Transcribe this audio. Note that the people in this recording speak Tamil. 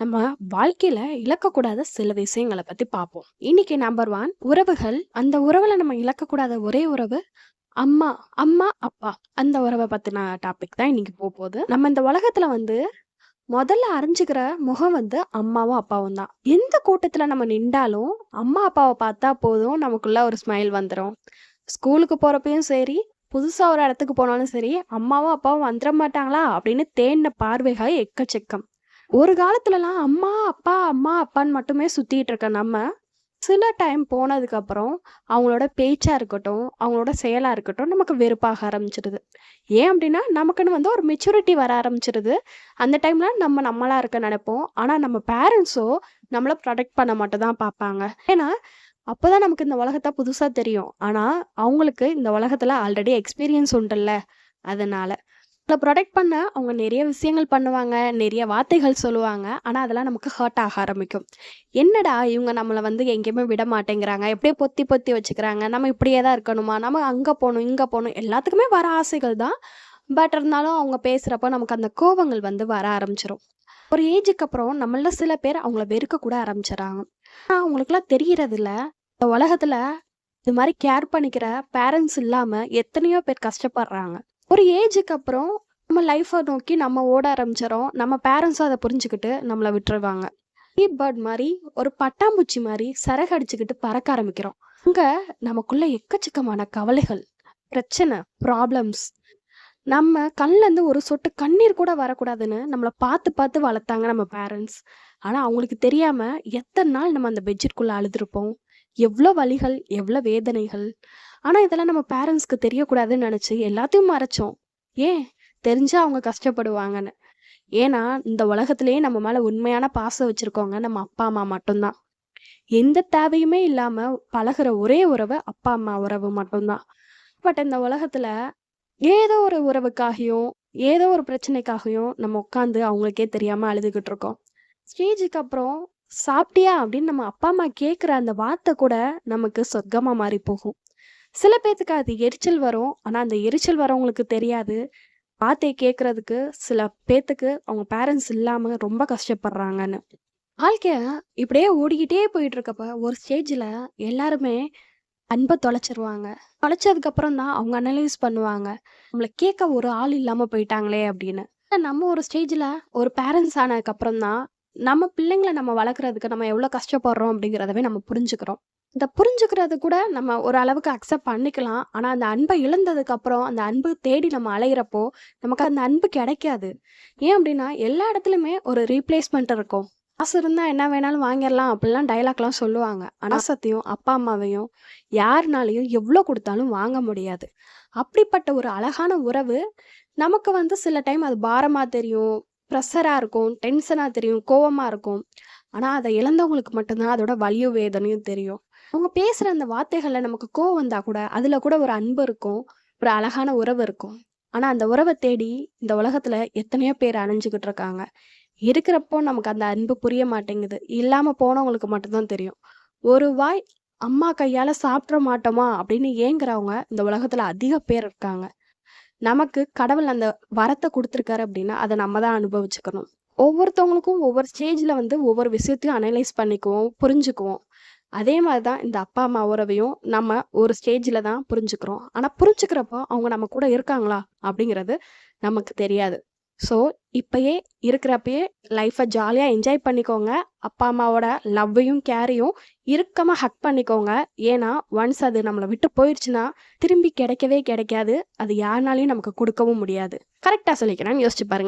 நம்ம வாழ்க்கையில இழக்கக்கூடாத சில விஷயங்களை பத்தி பார்ப்போம். இன்னைக்கு நம்பர் ஒன் உறவுகள். அந்த உறவுல நம்ம இழக்கக்கூடாத ஒரே உறவு அம்மா. அம்மா, அப்பா. அந்த உறவை பத்தின டாபிக் தான் இன்னைக்கு போகுது நம்ம இந்த உலகத்துல வந்து முதல்ல அறிஞ்சுக்கிற முகம் வந்து அம்மாவும், அப்பாவும் தான். எந்த கூட்டத்துல நம்ம நின்றாலும் அம்மா, அப்பாவை பார்த்தா போதும் நமக்குள்ள ஒரு ஸ்மைல் வந்துடும் ஸ்கூலுக்கு போறப்பையும் சரி, புதுசா ஒரு இடத்துக்கு போனாலும் சரி, அம்மாவும், அப்பாவும் வந்துட மாட்டாங்களா? அப்படின்னு தேடின பார்வைகள் எக்கச்சக்கம். ஒரு காலத்துலலாம் அம்மா, அப்பா, அம்மா, அப்பான்னு மட்டுமே சுத்திட்டு இருக்க நம்ம, சில டைம் போனதுக்கப்புறம் அவங்களோட பேச்சாக இருக்கட்டும், அவங்களோட செயலாக இருக்கட்டும் நமக்கு வெறுப்பாக ஆரம்பிச்சிடுது ஏன் அப்படின்னா, நமக்குன்னு வந்து ஒரு மெச்சூரிட்டி வர ஆரம்பிச்சிடுது அந்த டைமில் நம்ம நம்மளாக இருக்க நினைப்போம் ஆனால் நம்ம பேரண்ட்ஸோ நம்மளை ப்ரொடெக்ட் பண்ண மட்டும் தான் பார்ப்பாங்க. ஏன்னா, அப்போ தான் நமக்கு இந்த உலகத்தை புதுசாக தெரியும். ஆனால் அவங்களுக்கு இந்த உலகத்தில் ஆல்ரெடி எக்ஸ்பீரியன்ஸ் உண்டுல்ல. அதனால் நம்மளை ப்ரொடெக்ட் பண்ண அவங்க நிறைய விஷயங்கள் பண்ணுவாங்க. நிறைய வார்த்தைகள் சொல்லுவாங்க. ஆனால் அதெல்லாம் நமக்கு ஹர்ட் ஆக ஆரம்பிக்கும். என்னடா இவங்க நம்மளை வந்து எங்கேயுமே விட மாட்டேங்கிறாங்க. எப்படியோ பொத்தி பொத்தி வச்சுக்கிறாங்க. நம்ம இப்படியே தான் இருக்கணுமா? நம்ம அங்கே போகணும் இங்கே போகணும் எல்லாத்துக்குமே வர ஆசைகள் தான். பட் இருந்தாலும் அவங்க பேசுகிறப்ப நமக்கு அந்த கோபங்கள் வந்து வர ஆரம்பிச்சிடும் ஒரு ஏஜுக்கு அப்புறம் நம்மள சில பேர் அவங்கள வெறுக்க கூட ஆரம்பிச்சிடறாங்க ஆனால் அவங்களுக்குலாம் தெரியறதில்ல. இந்த உலகத்தில் இது மாதிரி கேர் பண்ணிக்கிற பேரண்ட்ஸ் இல்லாமல் எத்தனையோ பேர் கஷ்டப்படுறாங்க. ஒரு ஏஜுக்கு அப்புறம் நம்ம லைஃப்பை நோக்கி நம்ம ஓட ஆரம்பிச்சிடும் நம்ம பேரண்ட்ஸும் அதை புரிஞ்சுக்கிட்டு நம்மளை விட்டுருவாங்க. பீ பேர்ட் மாதிரி ஒரு பட்டாம்பூச்சி மாதிரி சரகடிச்சுக்கிட்டு அடிச்சுக்கிட்டு பறக்க ஆரம்பிக்கிறோம். அங்கே நமக்குள்ள எக்கச்சக்கமான கவலைகள், பிரச்சனை, ப்ராப்ளம்ஸ். நம்ம கண்லேருந்து ஒரு சொட்டு கண்ணீர் கூட வரக்கூடாதுன்னு நம்மளை பார்த்து பார்த்து வளர்த்தாங்க நம்ம பேரண்ட்ஸ். ஆனால் அவங்களுக்கு தெரியாமல் எத்தனை நாள் நம்ம அந்த பெட்ஷீட்குள்ளே அழுதுருப்போம். எவ்வளோ வலிகள், எவ்வளோ வேதனைகள். ஆனால் இதெல்லாம் நம்ம பேரண்ட்ஸ்க்கு தெரியக்கூடாதுன்னு நினச்சி எல்லாத்தையும் மறைச்சோம். ஏன்? தெரிஞ்சு அவங்க கஷ்டப்படுவாங்கன்னு. ஏன்னா, இந்த உலகத்திலேயே நம்ம மேலே உண்மையான பாசம் வச்சுருக்கோங்க நம்ம அப்பா, அம்மா மட்டும்தான் எந்த தேவையுமே இல்லாமல் பழகுற ஒரே உறவு அப்பா, அம்மா உறவு மட்டும்தான் பட் இந்த உலகத்தில் ஏதோ ஒரு உறவுக்காகயும், ஏதோ ஒரு பிரச்சனைக்காகயும் நம்ம உட்காந்து அவங்களுக்கே தெரியாமல் அழுதுகிட்டு இருக்கோம். ஸ்டேஜுக்கு அப்புறம் "சாப்பிட்டியா?" அப்படின்னு நம்ம அப்பா, அம்மா கேட்குற அந்த வார்த்தை கூட நமக்கு சொர்க்கமாக மாறி போகும். சில பேர்த்துக்கு அது எரிச்சல் வரும். ஆனால் அந்த எரிச்சல் வரவங்களுக்கு தெரியாது. வார்த்தையை கேட்குறதுக்கு சில பேர்த்துக்கு அவங்க பேரண்ட்ஸ் இல்லாமல் ரொம்ப கஷ்டப்படுறாங்கன்னு. வாழ்க்கையை இப்படியே ஓடிக்கிட்டே போயிட்டு இருக்கப்ப, ஒரு ஸ்டேஜில் எல்லாருமே அன்பை தொலைச்சிருவாங்க. தொலைச்சதுக்கப்புறம் தான் அவங்க அனலைஸ் பண்ணுவாங்க. நம்மள கேட்க ஒரு ஆள் இல்லாமல் போயிட்டாங்களே அப்படின்னு. நம்ம ஒரு ஸ்டேஜில் ஒரு பேரண்ட்ஸ் ஆனதுக்கப்புறம் தான், நம்ம பிள்ளைங்களை நம்ம வளர்க்குறதுக்கு நம்ம எவ்வளோ கஷ்டப்படுறோம் அப்படிங்கிறதவே நம்ம புரிஞ்சுக்கிறோம். இந்த புரிஞ்சுக்கிறது கூட நம்ம ஒரு அளவுக்கு அக்செப்ட் பண்ணிக்கலாம். ஆனால் அந்த அன்பை இழந்ததுக்கு அப்புறம், அந்த அன்பு தேடி நம்ம அலையிறப்போ, நமக்கு அந்த அன்பு கிடைக்காது. ஏன் அப்படின்னா, எல்லா இடத்துலையுமே ஒரு ரீப்ளேஸ்மெண்ட் இருக்கும். காசு இருந்தால் என்ன வேணாலும் வாங்கிடலாம் அப்படிலாம் டயலாக்லாம் சொல்லுவாங்க. ஆனா, அப்பா, அம்மாவையும் யாருனாலையும் எவ்வளோ கொடுத்தாலும் வாங்க முடியாது. அப்படிப்பட்ட ஒரு அழகான உறவு, நமக்கு வந்து சில டைம் அது பாரமாக தெரியும். ப்ரெஷராக இருக்கும். டென்ஷனாக தெரியும். கோவமாக இருக்கும். ஆனால் அதை இழந்தவங்களுக்கு மட்டும்தான் அதோட வலியும், வேதனையும் தெரியும். அவங்க பேசுகிற அந்த வார்த்தைகளில் நமக்கு கோவம் வந்தால் கூட, அதில் கூட ஒரு அன்பு இருக்கும். ஒரு அழகான உறவு இருக்கும். ஆனால் அந்த உறவை தேடி இந்த உலகத்தில் எத்தனையோ பேர் அணிஞ்சுக்கிட்டு இருக்காங்க. இருக்கிறப்போ நமக்கு அந்த அன்பு புரிய மாட்டேங்குது. இல்லாமல் போனவங்களுக்கு மட்டும்தான் தெரியும். ஒரு வாய் அம்மா கையால் சாப்பிட்ற மாட்டோமா அப்படின்னு ஏங்குறவங்க இந்த உலகத்தில் அதிக பேர் இருக்காங்க. நமக்கு கடவுள் அந்த வரத்தை கொடுத்துருக்காரு அப்படின்னா, அதை நம்ம தான் அனுபவிச்சுக்கணும். ஒவ்வொருத்தவங்களுக்கும் ஒவ்வொரு ஸ்டேஜில் வந்து ஒவ்வொரு விஷயத்தையும் அனலைஸ் பண்ணிக்குவோம், புரிஞ்சுக்குவோம். அதே மாதிரி தான் இந்த அப்பா, அம்மா உறவையும் நம்ம ஒரு ஸ்டேஜில் தான் புரிஞ்சுக்கிறோம். ஆனால் புரிஞ்சுக்கிறப்போ அவங்க நம்ம கூட இருக்காங்களா? அப்படிங்கிறது நமக்கு தெரியாது. ஸோ, இப்பயே இருக்கிறப்பயே லைஃப்பை ஜாலியாக என்ஜாய் பண்ணிக்கோங்க. அப்பா, அம்மாவோட லவ்வையும், கேரையும் இறுக்கமாக ஹக் பண்ணிக்கோங்க. ஏன்னா, ஒன்ஸ் அது நம்மளை விட்டு போயிடுச்சுன்னா திரும்பி கிடைக்கவே கிடைக்காது. அது யாருனாலையும் நமக்கு கொடுக்கவும் முடியாது. கரெக்டாக சொல்லிக்கிறேன்னு யோசிச்சு பாருங்க.